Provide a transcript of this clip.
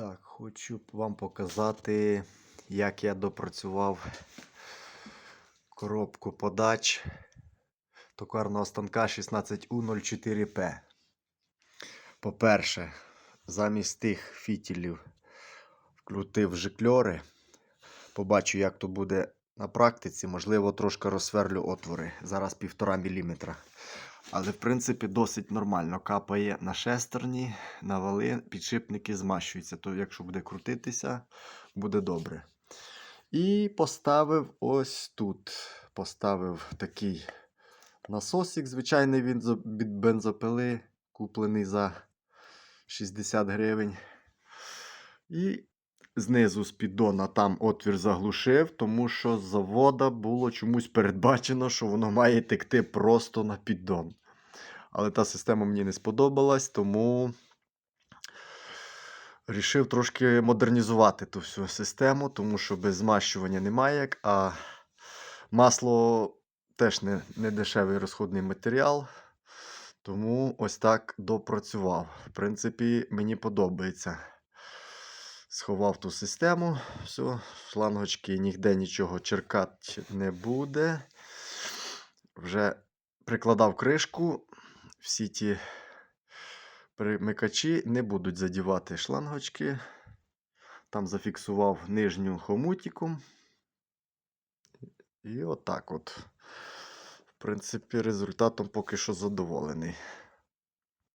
Так, хочу вам показати, як я допрацював коробку подач токарного станка 16U04P. По-перше, замість тих фітілів вкрутив жикльори. Побачу, як то буде на практиці. Можливо, трошки розсверлю отвори. Зараз 1,5 мм. Але, в принципі, досить нормально. Капає на шестерні, на вали, підшипники змащуються. То, якщо буде крутитися, буде добре. І поставив ось тут. Поставив такий насосик. Звичайний він від бензопили, куплений за 60 гривень. І знизу з піддона там отвір заглушив, тому що з завода було чомусь передбачено, що воно має текти просто на піддон. Але та система мені не сподобалась, тому рішив трошки модернізувати ту всю систему, тому що без змащування немає а масло теж не, не дешевий розходний матеріал. Тому ось так допрацював. В принципі, мені подобається. Сховав ту систему. Все, шлангочки ніде нічого черкати не буде. Вже прикладав кришку. Всі ті примикачі не будуть задівати шлангочки. Там зафіксував нижню хомутиком. І отак от. В принципі, результатом поки що задоволений.